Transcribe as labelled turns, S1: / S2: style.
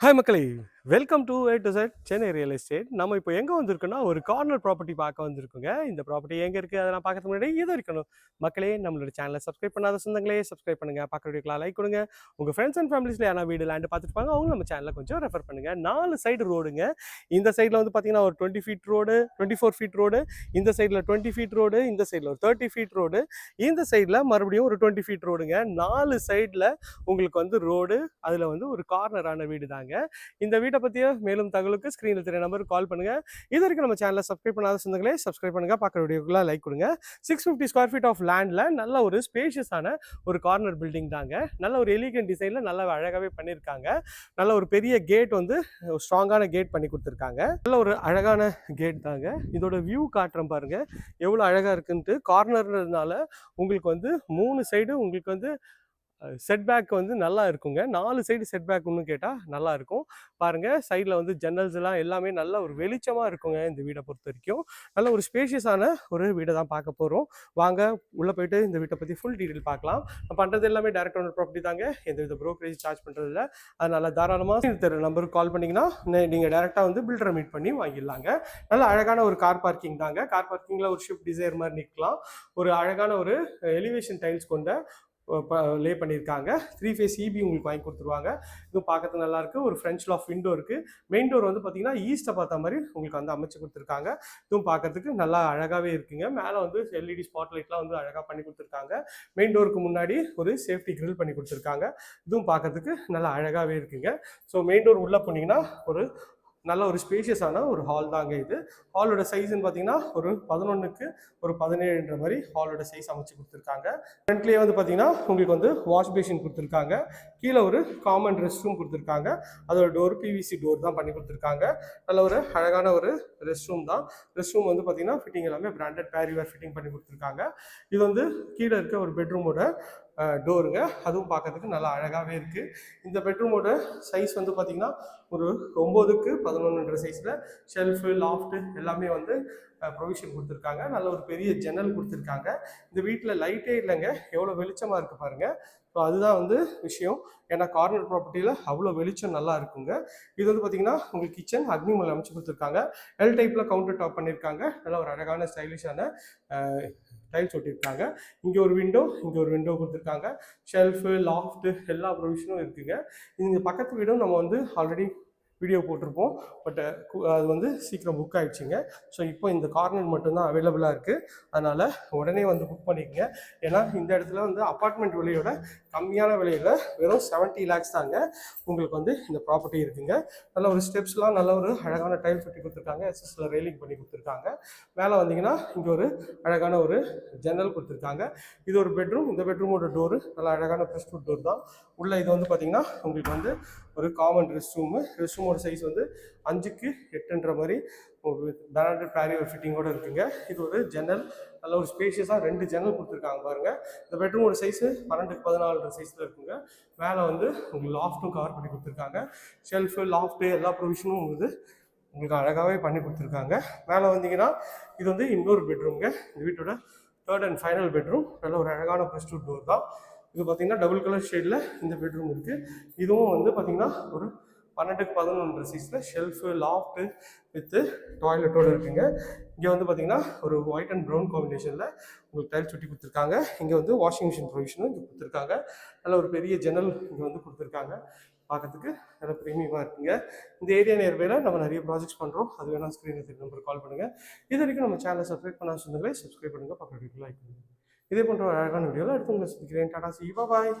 S1: Hi மக்களே welcome to A to Z Chennai real estate நம்ம இப்போ எங்கே வந்திருக்கோம்னா ஒரு கார்னர் ப்ராப்பர்ட்டி பார்க்க வந்திருக்கோங்க. இந்த ப்ராப்பர்ட்டி எங்கே இருக்குது அதை நான் பார்க்கறதுக்கு முன்னாடி இது இருக்கணும். மக்களே நம்மளோட சேனலை சப்ஸ்கிரைப் பண்ணாத சொந்தங்களே சப்ஸ்கிரைப் பண்ணுங்கள் பார்க்குற லைக் கொடுங்க. உங்கள் ஃப்ரெண்ட்ஸ் அண்ட் ஃபேமிலிஸில் யாரா வீடு லேண்டு பார்த்துருப்பாங்க அவங்க நம்ம சேனலை கொஞ்சம் ரெஃபர் பண்ணுங்க. நாலு சைடு ரோடுங்க இந்த சைடில் வந்து பார்த்தீங்கன்னா ஒரு twenty feet road twenty four feet road இந்த சைடில் டுவெண்ட்டி ஃபீட் ரோடு இந்த சைடில் ஒரு தேர்ட்டி ஃபீட் ரோடு இந்த சைடில் மறுபடியும் ஒரு டுவெண்ட்டி ஃபீட் ரோடுங்க நாலு சைடில் உங்களுக்கு வந்து ரோடு அதில் வந்து ஒரு கார்னரான வீடு தாங்க இந்த வீட்டை பற்றிய மேலும் தகவலுக்கு ஸ்க்ரீனில் தெரிய நம்பருக்கு கால் பண்ணுங்க. இது வரைக்கும் நம்ம சேனலை சப்ஸ்கிரைப் பண்ணாத சொந்தங்களே சப்ஸ்கிரைப் பண்ணுங்க. பார்க்குற வீடியோக்குலாம் லைக் கொடுங்க. Six fifty square feet of லேண்டில் நல்ல ஒரு ஸ்பேஷியஸான ஒரு கார்னர் பில்டிங் தாங்க. நல்ல ஒரு எலிகன் டிசைனில் நல்லா அழகாகவே பண்ணியிருக்காங்க நல்ல ஒரு பெரிய கேட் வந்து ஸ்ட்ராங்கான கேட் பண்ணி கொடுத்துருக்காங்க. நல்ல ஒரு அழகான கேட் தாங்க. இதோட வியூ காட்டுறேன் பாருங்க. எவ்வளோ அழகாக இருக்குன்ட்டு கார்னர்ன்றதுனால உங்களுக்கு வந்து மூணு சைடு உங்களுக்கு வந்து செட்பேக் வந்து நல்லா இருக்குங்க. நாலு சைடு செட்பேக் ஒன்று கேட்டால் நல்லா இருக்கும். பாருங்கள் சைடில் வந்து ஜன்னல்ஸ் எல்லாம் எல்லாமே நல்ல ஒரு வெளிச்சமாக இருக்குங்க இந்த வீடை பொறுத்த வரைக்கும். நல்ல ஒரு ஸ்பேஷியஸான ஒரு வீடை தான் பார்க்க போகிறோம் வாங்க உள்ளே போயிட்டு இந்த வீட்டை பற்றி ஃபுல் டீட்டெயில் பார்க்கலாம். நான் பண்ணுறது எல்லாமே டேரக்ட் ஓனர் ப்ராப்பர்ட்டி தாங்க. எந்த வித ப்ரோக்கரேஜ் சார்ஜ் பண்ணுறதில்ல அதனால் தாராளமாக இந்த நம்பருக்கு கால் பண்ணிங்கன்னா நீங்கள் டேரெக்டாக வந்து பில்டரை மீட் பண்ணி வாங்கிடலாங்க. நல்ல அழகான ஒரு கார் பார்க்கிங் தாங்க. கார் பார்க்கிங்கில் ஒரு ஷிஃப்ட் டிசைர் மாதிரி நிற்கலாம் ஒரு அழகான ஒரு எலிவேஷன் டைல்ஸ் கொண்ட லே பண்ணியிருக்காங்க த்ரீ ஃபேஸ் இபி உங்களுக்கு வாங்கி கொடுத்துருவாங்க. இதுவும் பார்க்கறது நல்லா இருக்கு. ஒரு ஃப்ரெஞ்ச் லாஃப் விண்டோ இருக்கு. மெயின் டோர் வந்து பார்த்தீங்கன்னா ஈஸ்ட்டை பார்த்த மாதிரி உங்களுக்கு வந்து அமைச்சு கொடுத்துருக்காங்க. இதுவும் பார்க்கறதுக்கு நல்லா அழகாகவே இருக்குங்க. மேலே வந்து எல்இடி ஸ்பாட் லைட்லாம் வந்து அழகாக பண்ணி கொடுத்துருக்காங்க. மெயின் டோருக்கு முன்னாடி ஒரு சேஃப்டி கிரில் பண்ணி கொடுத்துருக்காங்க. இதுவும் பார்க்கறதுக்கு நல்லா அழகாகவே இருக்குங்க. ஸோ மெயின் டோர் உள்ளே போனீங்கன்னா ஒரு நல்ல ஒரு ஸ்பேஷியஸான ஒரு ஹால் தாங்க இது. ஹாலோட சைஸ்ன்னு பார்த்தீங்கன்னா ஒரு பதினொன்றுக்கு ஒரு பதினேழுன்ற மாதிரி ஹாலோட சைஸ் அமைச்சு கொடுத்துருக்காங்க. ஃப்ரண்ட்லேயே வந்து பார்த்தீங்கன்னா உங்களுக்கு வந்து வாஷ் பேஷின் கொடுத்துருக்காங்க. கீழே ஒரு காமன் ரெஸ்ட் ரூம் கொடுத்துருக்காங்க. அதோட டோர் பிவிசி டோர் தான் பண்ணி கொடுத்துருக்காங்க. நல்ல ஒரு அழகான ஒரு ரெஸ்ட் ரூம் தான். ரெஸ்ட் ரூம் வந்து பார்த்தீங்கன்னா ஃபிட்டிங் எல்லாமே பிராண்டட் பேரிவேர் ஃபிட்டிங் பண்ணி கொடுத்துருக்காங்க. இது வந்து கீழே இருக்க ஒரு பெட்ரூமோட டோருங்க அதுவும் பார்க்கறதுக்கு நல்லா அழகாகவே இருக்குது இந்த பெட்ரூமோட சைஸ் வந்து பார்த்திங்கன்னா ஒரு ஒம்போதுக்கு பதினொன்றுன்ற சைஸில் ஷெல்ஃபு லாஃப்ட்டு எல்லாமே வந்து ப்ரொவிஷன் கொடுத்துருக்காங்க. நல்ல ஒரு பெரிய ஜன்னல் கொடுத்துருக்காங்க. இந்த வீட்டில் லைட்டே இல்லைங்க. எவ்வளோ வெளிச்சமாக இருக்குது பாருங்கள் ஸோ அதுதான் வந்து விஷயம். ஏன்னா கார்னர் ப்ராப்பர்ட்டியில் அவ்வளோ வெளிச்சம் நல்லா இருக்குங்க. இது வந்து பார்த்தீங்கன்னா உங்களுக்கு கிச்சன் அக்னிமல் அமைச்சு கொடுத்துருக்காங்க. எல் டைப்பில் கவுண்டர் டாப் பண்ணியிருக்காங்க. நல்ல ஒரு அழகான ஸ்டைலிஷான டைல்ஸ் ஒட்டியிருக்காங்க. இங்கே ஒரு விண்டோ இங்கே ஒரு விண்டோ கொடுத்துருக்காங்க. ஷெல்ஃபு லாஃப்ட்டு எல்லா ப்ரொவிஷனும் இருக்குங்க. இந்த பக்கத்து வீடும் நம்ம வந்து ஆல்ரெடி வீடியோ போட்டிருப்போம். பட் அது வந்து சீக்கிரம் புக் ஆகிடுச்சிங்க ஸோ இப்போ இந்த கார்னர் மட்டும்தான் அவைலபிளாக இருக்குது அதனால் உடனே வந்து புக் பண்ணிக்கங்க. ஏன்னா இந்த இடத்துல வந்து அப்பார்ட்மெண்ட் விலையோட கம்மியான விலையில் வெறும் செவன்ட்டி லேக்ஸ் தாங்க உங்களுக்கு வந்து இந்த ப்ராப்பர்ட்டி இருக்குங்க. நல்ல ஒரு ஸ்டெப்ஸ்லாம் நல்ல ஒரு அழகான டைல் கட்டி கொடுத்துருக்காங்க. எஸ்எஸ்ல ரெயிலிங் பண்ணி கொடுத்துருக்காங்க. மேலே வந்தீங்கன்னா இங்கே ஒரு அழகான ஒரு ஜன்னல் கொடுத்துருக்காங்க. இது ஒரு பெட்ரூம் இந்த பெட்ரூமோட டோரு நல்லா அழகான ப்ரெஸ்ட் டோர் தான். உள்ளே இது வந்து பார்த்தீங்கன்னா உங்களுக்கு வந்து ஒரு காமன் ரெஸ்ட் ரூமு ரெஸ்ட் ஒரு சைஸ் வந்து அஞ்சுக்கு எட்டுன்ற மாதிரி. ஒரு பேரியர் ஃபிட்டிங்கோட இருக்குங்க. இது ஒரு ஜன்னல் நல்ல ஒரு ஸ்பேஷியஸாக ரெண்டு ஜன்னல் கொடுத்துருக்காங்க பாருங்க. இந்த பெட்ரூமோட சைஸு பன்னெண்டுக்கு பதினாலு சைஸில் இருக்குங்க. மேலே வந்து உங்களுக்கு லாஃப்ட்டும் கவர் பண்ணி கொடுத்துருக்காங்க. ஷெல்ஃபு லாஃப்ட்டு எல்லா ப்ரொவிஷனும் வந்து உங்களுக்கு அழகாகவே பண்ணி கொடுத்துருக்காங்க. மேலே வந்தீங்கன்னா இது வந்து இன்னொரு பெட்ரூம்ங்க இந்த வீட்டோட தேர்ட் அண்ட் ஃபைனல் பெட்ரூம் நல்ல ஒரு அழகான ப்ரெஸ்ட் டோர் தான். இது பார்த்தீங்கன்னா டபுள் கலர் ஷேடில் இந்த பெட்ரூம் இருக்குது இதுவும் வந்து பார்த்தீங்கன்னா ஒரு பன்னெண்டுக்கு பதினொன்று சீஸில் ஷெல்ஃபு லாஃப்ட்டு வித்து டாய்லெட்டோடு இருக்குங்க. இங்கே வந்து பார்த்தீங்கன்னா ஒரு ஒயிட் அண்ட் ப்ரௌன் காம்பினேஷனில் உங்களுக்கு டைல் சுட்டி கொடுத்துருக்காங்க. இங்கே வந்து வாஷிங் மிஷின் ப்ரொவிஷனும் இங்கே கொடுத்துருக்காங்க. நல்ல ஒரு பெரிய ஜன்னல் இங்கே வந்து கொடுத்துருக்காங்க. பார்க்கறதுக்கு நல்ல ப்ரீமியமாக இருக்குங்க. இந்த ஏரியா நேர்வேல நம்ம நிறைய ப்ராஜெக்ட்ஸ் பண்ணுறோம் அது வேணால் ஸ்க்ரீன் எடுத்து நம்பர் கால் பண்ணுங்கள் இது வரைக்கும் நம்ம சேனலை சப்ஸ்கிரைப் பண்ணால் சொந்தங்களே சப்ஸ்கிரைப் பண்ணுங்கள் பக்கத்து லைக் பண்ணுங்கள் இதே போன்ற அழகான வீடியோவில் அடுத்து உங்களை சந்திக்கிறேன். டாடா சி பாய்